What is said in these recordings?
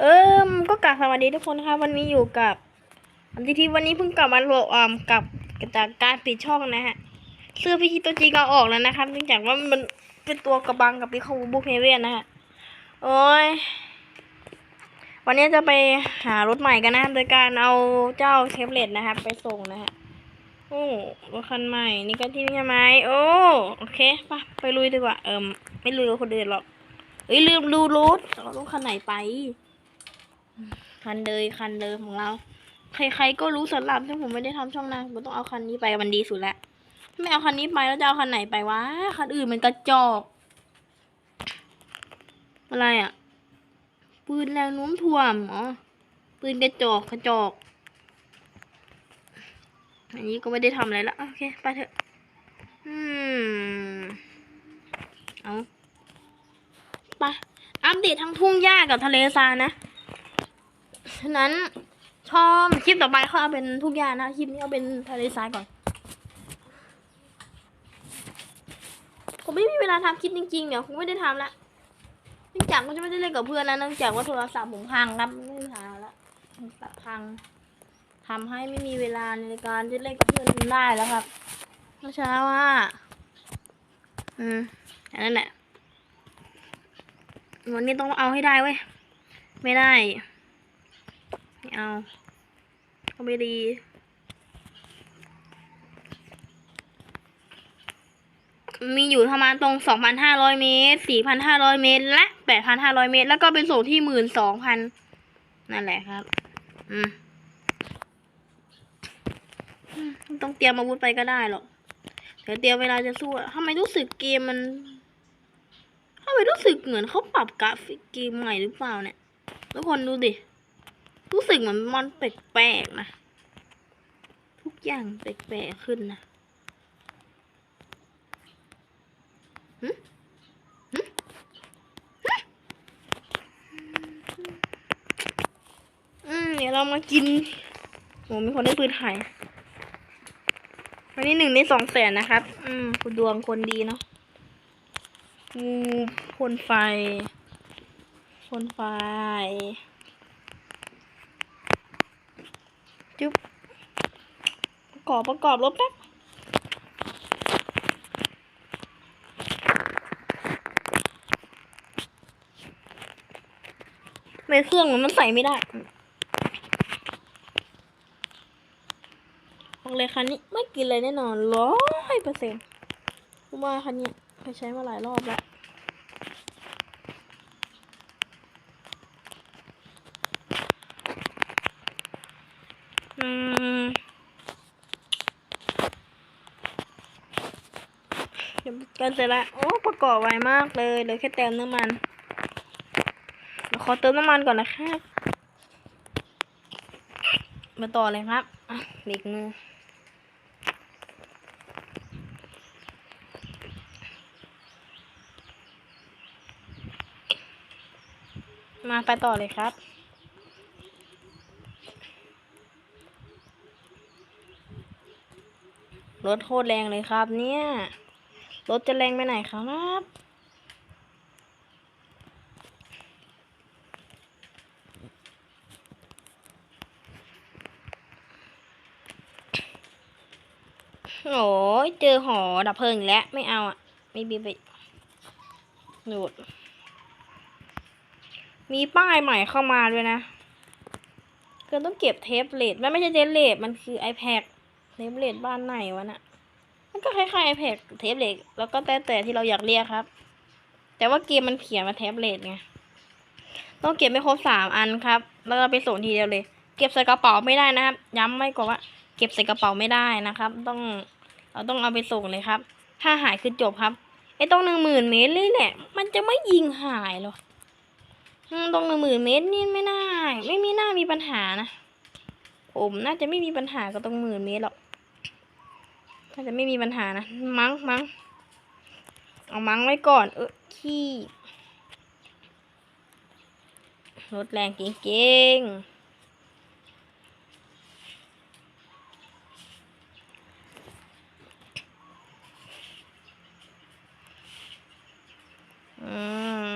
เออก็กลับสวัสดีทุกคนนะครับวันนี้อยู่กับอันที่ที่วันนี้เพิ่งกลับมาโหลดอ่ากับจากการปิดช่องนะฮะเสื้อพี่คิตัวจริงก็ออกแล้วนะครับเนื่องจากว่ามันเป็นตัวกระบังกับพี่เขาบุกเฮเวียนนะฮะโอ้ยวันนี้จะไปหารถใหม่กันนะโดยการเอาเจ้าเทปเลตนะครับ ไปส่งนะฮะโอ้รถคันใหม่นี่ก็ที่นี่ไหมโอ้โอเคไปไปลุยดีกว่าเอิมไม่ลุยกับคนอื่นหรอกเอ้ยลืมดูรถเราต้องคันไหนไป คันเดยคันเดิมของเรา ใครๆก็รู้สำหรับที่ผมไม่ได้ทำช่องนะผมต้องเอาคันนี้ไปมันดีสุดแล้วไม่เอาคันนี้ไปแล้วจะเอาคันไหนไปวะคันอื่นมันกระจอก อะไรอะ่ะ ปืนแรงโน้มถ่วงอ๋อปืนกระจอกกระจอก อันนี้ก็ไม่ได้ทำอะไรละโอเคไปเถอะ อืม เอาไปอัปเดตทั้งทุ่งหญ้ากับทะเลทรายนะ ฉะนั้นชอบคลิปต่อไปเขาเอาเป็นทุ่งหญ้านะคลิปนี้เอาเป็นทะเลทรายก่อน ผมไม่มีเวลาทำคลิปจริงๆเดี๋ยวคงไม่ได้ทำละเนื่องจากว่าจะไม่ได้เล่นกับเพื่อนนะเนื่องจากว่าโทรศัพท์ผมพังครับไม่ได้ทำละโทรศัพท์พังทำให้ไม่มีเวลาในการจะเล่นกับเพื่อนได้แล้วครับเมื่อเช้าว่า อืมอันนั้นแหละวันนี้ต้องเอาให้ได้เว้ย ไม่ได้ ไม่เอาก็ไม่ดีมีอยู่ประมาณตรง 2,500 เมตร 4,500 เมตร และ 8,500 เมตร แล้วก็เป็นส่งที่ 12,000 นั่นแหละครับ อืม ต้องเตรียมอาวุธไปก็ได้หรอก เดี๋ยวเตรียมเวลาจะสู้อะทำไมรู้สึกเกมมันทำไมรู้สึกเหมือนเขาปรับกราฟิกเกมใหม่หรือเปล่าเนี่ย ทุกคนดูดิ รู้สึกเหมือนมันแปลกๆนะ ทุกอย่างแปลกๆขึ้นนะอืมเดี๋ยวเรามากินโหมีคนได้ปืนไทยวันนี้หนึ่งในสองแสนนะครับ อืมคุณดวงคนดีเนาะงูพ่นไฟพ่นไฟ จุ๊บประกอบประกอบรถแป๊บไม่เครื่องมันใส่ไม่ได้บอกเลยคันนี้ไม่กินเลยแน่นอนร้อยเปอร์เซ็นต์มว่าคันนี้เคยใช้มาหลายรอบแล้ว อืมเดี๋ยวกันเสร็จละโอ้ประกอบไวมากเลยเหลยแค่เติมน้ำมันเดี๋ยวขอเติมน้ำมันก่อนนะครับ มาต่อเลยครับอะเบรกมือมาไปต่อเลยครับ รถโคตรแรงเลยครับ เนี่ย รถจะแรงไปไหนครับโอ้ยเจอหอดับเพลิงแล้วไม่เอาอะ ไม่บีไปหยุดมีป้ายใหม่เข้ามาด้วยนะคือต้องเก็บเทปเลทมันไม่ใช่เทปเลทมันคือ iPad เทปเลทบ้านไหนวะน่ะ มันก็คล้ายๆ iPad เทปเลทแล้วก็แต่แต่ที่เราอยากเรียกครับ แต่ว่าเกมมันเขียนมาเทปเลทไง ต้องเก็บไม่ครบสามอันครับ แล้วเราไปส่งทีเดียวเลย เก็บใส่กระเป๋าไม่ได้นะครับ ย้ำไว้ก่อนว่าเก็บใส่กระเป๋าไม่ได้นะครับ ต้องเราต้องเอาไปส่งเลยครับ ถ้าหายคือจบครับ ไอ้ต้องหนึ่งหมื่นเมตรเลยแหละมันจะไม่ยิงหายหรออืมตรงหนึ่งหมื่นเมตรนี่ไม่น่า ไม่มีน่ามีปัญหานะ ผมน่าจะไม่มีปัญหากับตรงหมื่นเมตรหรอก น่าจะไม่มีปัญหานะ มั้งมั้งเอามั้งไว้ก่อน เออขี้รถแรงเก่งๆอืม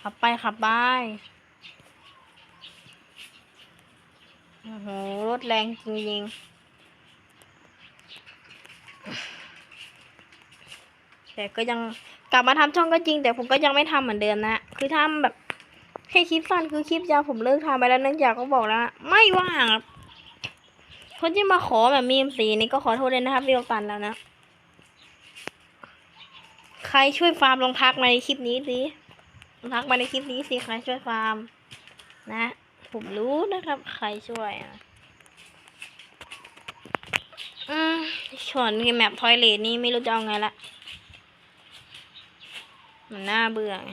ขับไปขับไปโอ้โห รถแรงจริงๆ แต่ก็ยังกลับมาทำช่องก็จริง แต่ผมก็ยังไม่ทำเหมือนเดิมนะ คือทำแบบแค่คลิปสั้นคือคลิปยาวผมเลิกทำไปแล้วเนื่องจากก็บอกแล้วไม่ว่างครับคนที่มาขอแบบมีมสีนี่ก็ขอโทษเลยนะครับเรียวตันแล้วนะ ใครช่วยฟาร์มลองทักมาในคลิปนี้สิลองทักมาในคลิปนี้สิใครช่วยฟาร์ม นะ ผมรู้นะครับ ใครช่วยอะ อืม ส่วนแมปทอยเลทนี่ไม่รู้จะเอาไงละ มันน่าเบื่อไง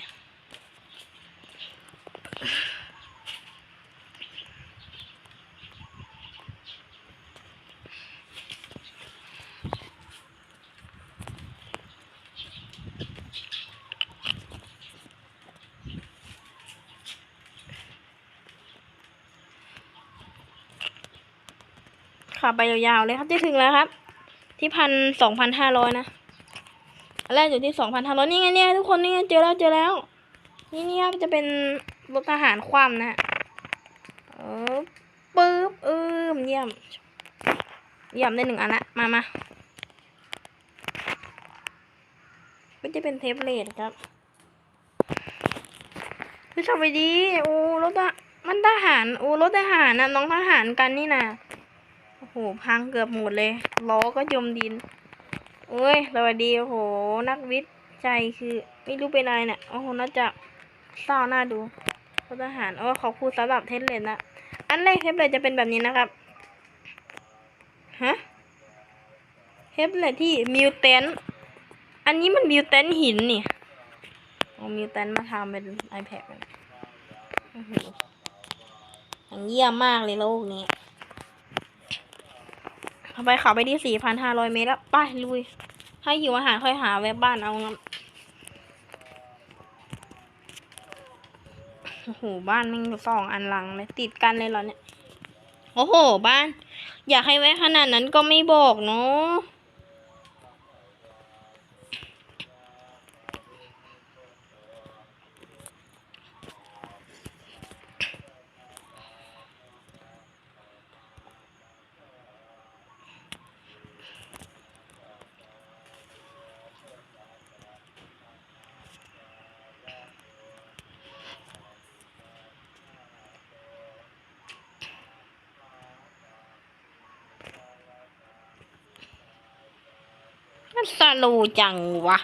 ขับไปยาวๆเลยครับจะถึงแล้วครับ ที่พันสองพันห้าร้อยนะอันแรกอยู่ที่สองพันห้าร้อยนี่ไงเนี่ยทุกคนนี่ไงเจอแล้วเจอแล้ว นี่นี่ครับจะเป็นรถทหารคว่ำนะเออปึ๊บเออเยี่ยมเยี่ยมได้หนึ่งอันละมามาก็จะเป็นเทปเลทครับคือชอบไปดีโอ้รถทหมันทหารโอ้รถทหารนะน้องทหารกันนี่นะ โอ้โหพังเกือบหมดเลยล้อก็จมดินเอ้ยสวัสดีโอ้โห นักวิทย์ใจคือไม่รู้เป็นอะไรเนี่ยโอ้โหน่าจะเศร้าหน้าดูพลทหารโอ้ขอบคุณสำหรับเทสเลนนะอันแรกเทสเลนจะเป็นแบบนี้นะครับฮะเทสเลนที่มิวเทนอันนี้มันมิวเทนหินนี่เอามิวเทนมาทำเป็น iPad กันโอ้โหอย่างเยี่ยมมากเลยโลกนี้ ทำไปขับไปที่สี่พันห้าร้อยเมตรแล้วไปลุยให้หิวอาหารค่อยหาแวบบ้านเอางั้นโอ้โหบ้านมึงสองอันหลังเลยติดกันเลยเหรอเนี่ย โอ้โห บ้าน อยากให้แวะขนาดนั้นก็ไม่บอกเนาะ มันสโลจังวะ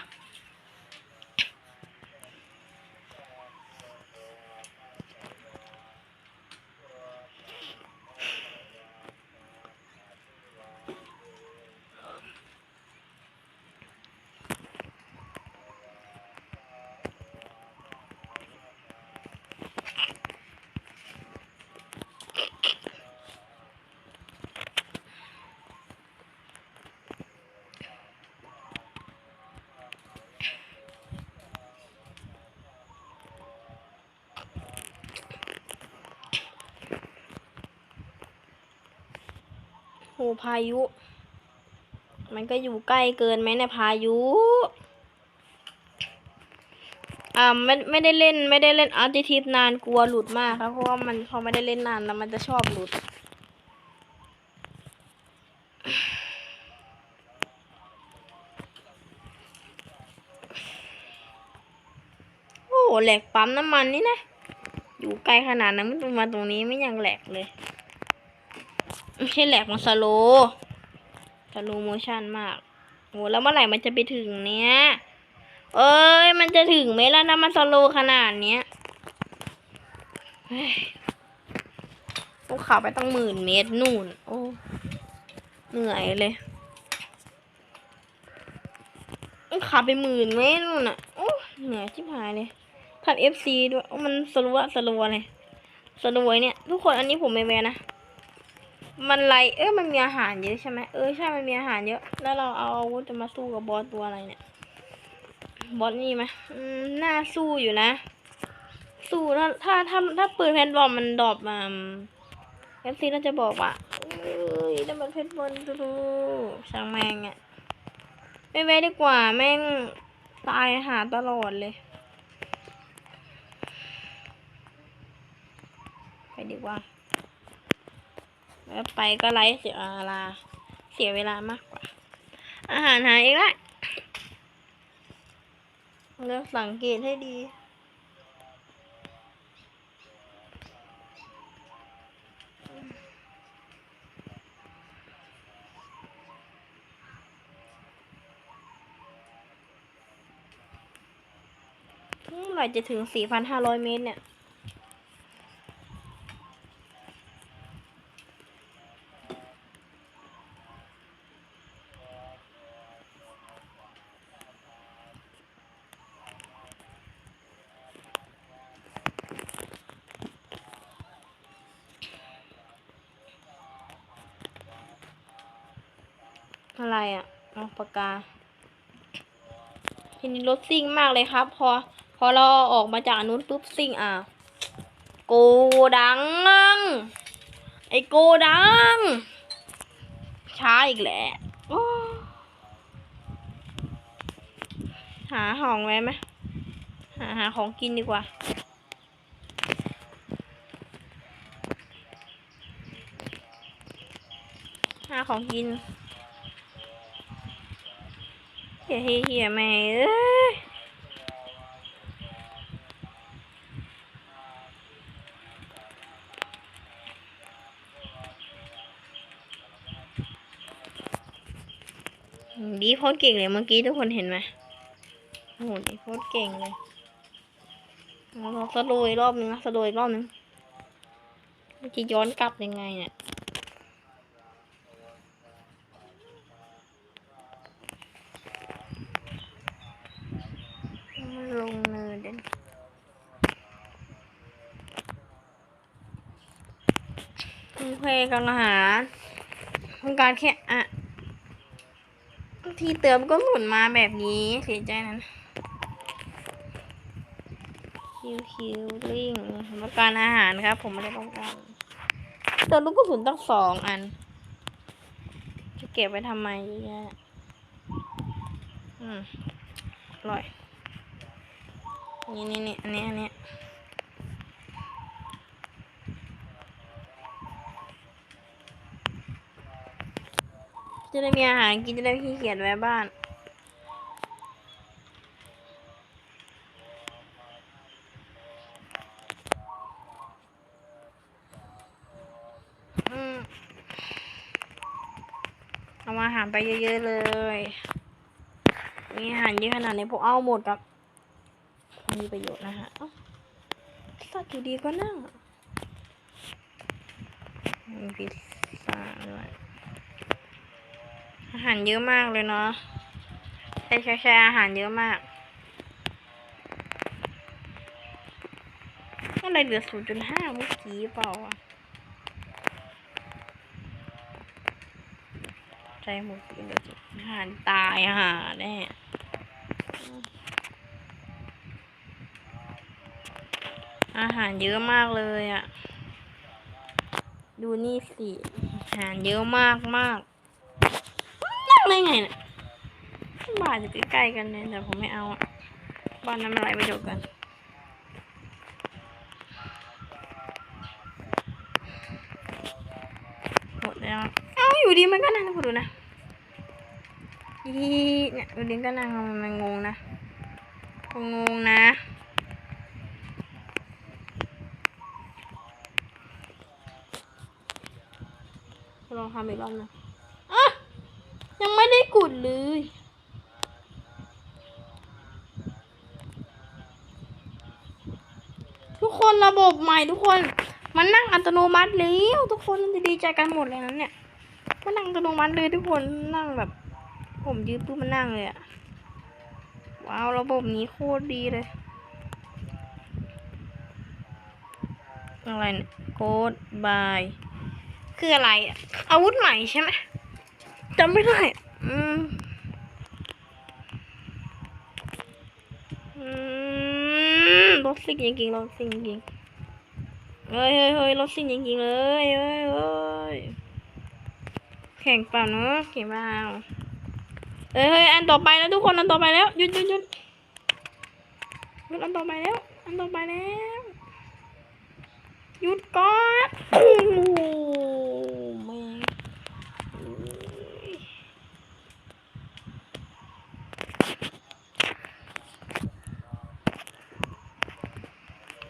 หพายุ มันก็อยู่ใกล้เกินไหมเนี่ยพายุอ่าไม่ไม่ได้เล่นไม่ได้เล่นอัลติทิฟนานกลัวหลุดมากครับเพราะว่ามันพอไม่ได้เล่นนานแล้วมันจะชอบหลุด โอ้แหลกปั๊มน้ำมันนี่นะ อยู่ไกลขนาดนั้นมันมาตรงนี้ไม่ยังแหลกเลย ไม่ใช่แหลกมันสโลสโลโมชันมากโหแล้วเมื่อไหร่มันจะไปถึงเนี้ย เอ้ย มันจะถึงไหมล่ะนะมันสโลขนาดเนี้ยเฮ้ยต้องขับไปตั้งหมื่นเมตรนู่น โอ้ เหนื่อยเลยต้องขับไปหมื่นเมตรนู่นอะ โอ้ เหนื่อยชิบหายเลยทำเอฟซีด้วย มันสโลว์อะสโลว์เลยสโลว์เนี่ย ทุกคนอันนี้ผมไม่แวนะ มันไร เอ้ยมันมีอาหารเยอะใช่ไหมเออใช่มันมีอาหารเยอะ แล้วเราเอาอาวุธจะมาสู้กับบอสตัวอะไรเนี่ย บอสนี่ไหมอืมน่าสู้อยู่นะ สู้ถ้าถ้าถ้าถ้าปืนเพนบอลมันดรอปมาเอฟซีน่าจะบอกว่าเอ้ยนั่นมันเพชรบอลดูช่างแม่งอะไม่แวะดีกว่าแม่งตายหาตลอดเลยไปดีกว่า แล้วไปก็ไร้เสียเวลา เสียเวลามากกว่า อาหารหายอีกแล้วเลือกสังเกตให้ดีเมื่อไหร่จะถึง 4,500 เมตรเนี่ย เอาปากกา ทีนี้รถซิ่งมากเลยครับ พอ พอเราออกมาจากนู้นปุ๊บซิ่งอะโกดัง ไอโกดัง ช้าอีกแหละหาห้องไว้ไหมหาหาของกินดีกว่าหาของกิน เฮียเฮียเฮียแม่เอ้ยดีโคตรเก่งเลยเมื่อกี้ทุกคนเห็นไหมโอ้โหดีโคตรเก่งเลยเราสโลว์อีกรอบนึงนะสโลว์อีกรอบนึงมันจะย้อนกลับยังไงเนี่ย มันลงเนินเด่น โอเคกันอาหารต้องการแค่อะที่เติมก็หมุนมาแบบนี้เสียใจนั้นคิวคิวลิงผมต้องการอาหารครับ ผมไม่ได้ต้องการเติมลูกกระสุนตั้งสองอัน จะเก็บไว้ทำไมเยอะแยะอืมอร่อยนี่นี่นี่อันนี้อันนี้ จะได้มีอาหารกินจะได้ขี้เกียจไว้บ้านอืมเอาอาหารไปเยอะๆเลย มีอาหารเยอะขนาดนี้พวกเอาหมดครับ มีประโยชน์นะฮะสัตว์อยู่ดีก็นั่งมีพิซซ่าด้วยาหารเยอะมากเลยเนาะใช่ใช่ใช่อาหารเยอะมากอะไรเหลือศูนย์จุดห้าเมื่อกี้เปล่าอะใจหมดเลยอาหารตายอาหารแน่อาหารเยอะมากเลยอะ่ะดูนี่สิ อาหารเยอะมากมาก ได้ไงเนี่ยบ้านอยู่ใกล้ๆกันเลยแต่ผมไม่เอาอะบ้านนั้นมันไรประโยชน์กันหมดแล้วเอ้าอยู่ดีมันก็นั่งดูนะอีเนี่ยอยู่ดีก็นั่งมันงงนะงงนะลองทำอีกรอบนะอะยัง กุดเลยทุกคนระบบใหม่ทุกคน มันนั่งอัตโนมัติแล้วทุกคนจะดีใจกันหมดเลยนั้นเนี่ยมันนั่งอัตโนมัติเลยทุกคนนั่งแบบ ผมยืดปุ๊บมันนั่งเลยอะว้าวระบบนี้โคตรดีเลยอะไรเนี่ยโค้ดบาย คืออะไรอะอาวุธใหม่ใช่ไหมจำไม่ได้ อืมอืมรถซิ่งจริงๆรถซิ่งจริงเฮ้ยเฮ้ยเฮ้ยรถซิ่งจริงๆเลยเฮ้ยเฮ้ยแข่งเปล่าเนอะแข่งเปล่าเฮ้ยเฮ้ยอันต่อไปแล้วทุกคนอันต่อไปแล้วหยุดหยุดหยุดหยุดอันต่อไปแล้ว อันต่อไปแล้วหยุดก่อนโอ้โหแม่งเอ้ย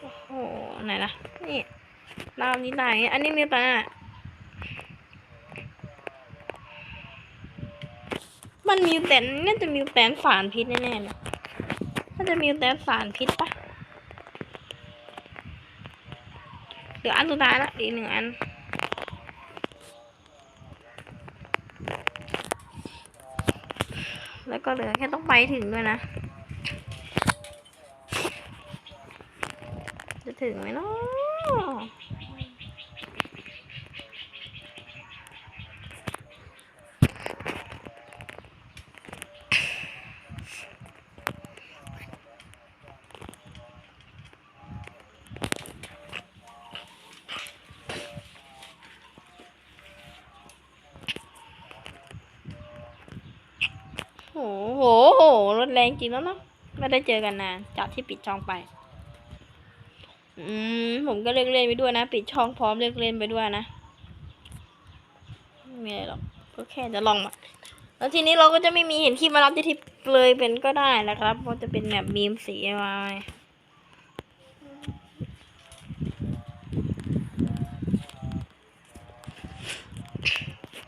โอ้โห ไหนล่ะ นี่ราวนี้ไหนอันนี้มีแต่มันมีแต่น่าจะมีแต่สารพิษแน่ๆเลยน่าจะมีแต่สารพิษปะเดี๋ยวอันสุดท้ายละอีกหนึ่งอัน แล้วก็เหลือแค่ต้องไปถึงด้วยนะ จะ ถึงไหมเนาะโหโหโห รถแรงจริงแล้วเนาะ ไม่ได้เจอกันนาน จากที่ปิดช่องไป อืมผมก็เลิกเล่นไปด้วยนะ ปิดช่องพร้อมเลิกเล่นไปด้วยนะไม่มีอะไรหรอกก็แค่จะลองมาแล้วทีนี้เราก็จะไม่มีเห็นคลิปมารับที่ทิปเลยเป็นก็ได้นะครับเพราะจะเป็นแบบมีมสีมา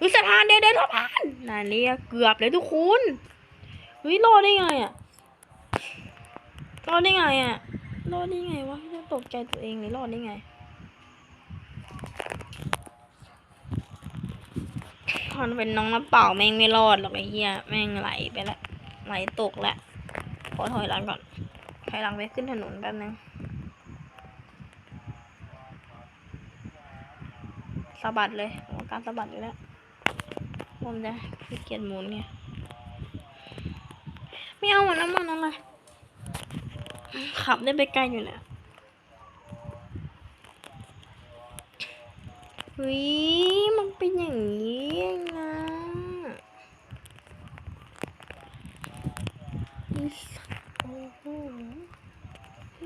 วิสะพานเดินเดินสะพานนั่นนี่เกือบเลยทุกคนเฮ้ยรอดได้ไงอะรอดได้ไงอะ รอดได้ไงวะตกใจตัวเองเลยรอดได้ไงตอนเป็นน้องน้ำเปล่าแม่งไม่รอดหรอกไอ้เหี้ยแม่งไหลไปละไหลตกละขอถอยหลังก่อนถอยหลังไปขึ้นถนนแป๊บนึงสะบัดเลยอการสะบัดอยู่แล้วผมจะขี้เกียจหมุนไงไม่เอาอะน้ำมันอะไร ขับได้ไปไกลอยู่แล้วเฮ้ยมันเป็นอย่างนี้นะอีสัตว์โอ้โห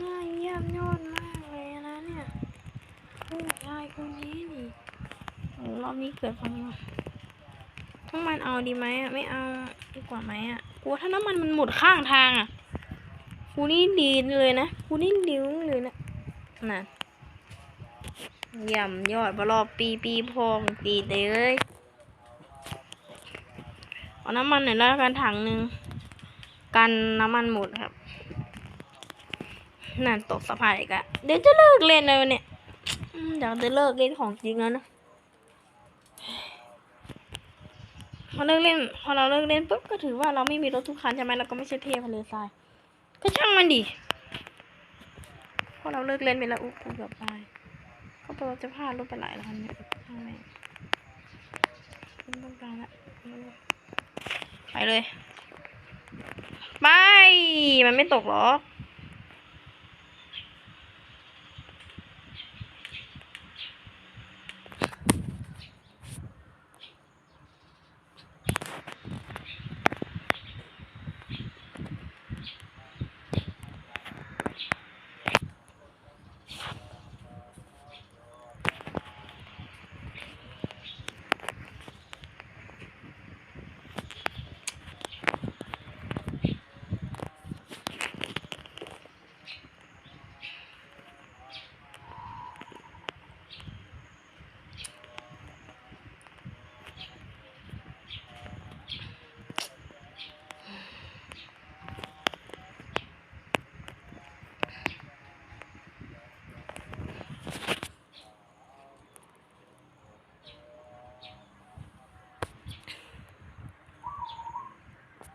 น่าเยี่ยมยอดมากเลยนะเนี่ยผู้ชายคนนี้นี่รอบนี้เกิดความน้ำมันเอาดีไหมอะ ไม่เอาดีกว่าไหมอะ กลัวถ้าน้ำมันมันหมดข้างทางอะ กูนี่ดีเลยนะกูนี่ดิ้วเลยนะนะเย่ำยอดบรอบปีปีพองปีเตยเอาน้ำมันหน่อยแล้วกันถังหนึ่งกันน้ำมันหมดครับ นั่นตกสะพานอีกอะเดี๋ยวจะเลิกเล่นเลยวันเนี่ยอืมเดี๋ยวจะเลิกเล่นของจริงแล้วนะพอเลิกเล่นพอเราเลิกเล่นปุ๊บก็ถือว่าเราไม่มีรถทุกคันใช่ไหมเราก็ไม่ใช่เทพทะเลทราย ก็ช่างมันดิพอเราเลิกเล่นไปแล้วอุ๊กูเกือบตายก็เพราะเราจะพลาดรถไปหลายคันเนี่ยช่างแม่งไม่ต้องการละไปเลย ไป มันไม่ตกหรอ